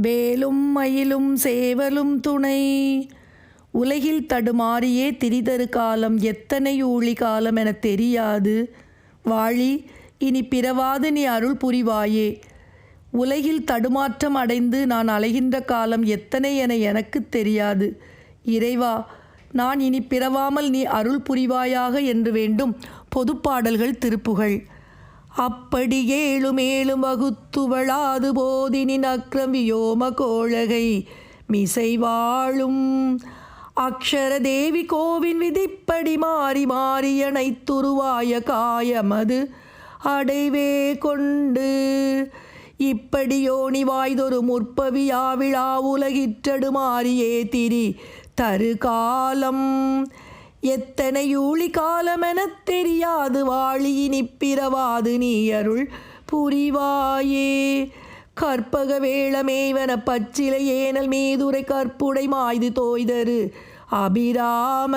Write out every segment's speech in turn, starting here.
வேலும் மயிலும் சேவலும் துணை. உலகில் தடுமாறியே திரிதரு காலம் எத்தனை ஊழி காலம் எனத் தெரியாது. வாழி இனி பிறவாது நீ அருள் புரிவாயே. உலகில் தடுமாற்றம் அடைந்து நான் அலைகின்ற காலம் எத்தனை என எனக்குத் தெரியாது. இறைவா நான் இனி பிறவாமல் நீ அருள் புரிவாயாக என்று வேண்டும் பொதுப்பாடல்கள் திருப்புகள். அப்படி ஏழும் ஏழும் வகுத்துவளாது போதினின் அக்ரம் வியோம கோழகை மிசை வாழும். அக்ஷர தேவி கோவின் விதிப்படி மாறி மாறியனை துருவாய காயமது அடைவே கொண்டு. இப்படி யோனி வாய்தொரு முற்பவியாவிழா உலகிற்றடு மாறியே திரி தரு காலம். எத்தனை ஊழி காலமெனத் தெரியாது வாழியினி பிறவாது நீ அருள் புரிவாயே. கற்பக வேளமேவன பச்சிலை ஏனல் மீதுரை கற்புடை மாய்து தோய்தரு அபிராம.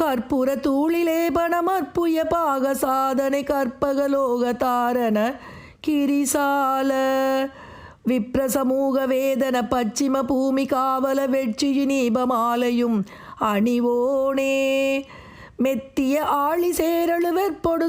கற்பூர தூளிலே பணமற்புய பாக சாதனை கற்பகலோக தாரண கிரிசால. விப்ர சமூக வேதன பச்சிம பூமி காவல வெட்சியு நீபமாலையும் அணிவோனே. மெத்திய ஆழி சேரழு வெற்பொடு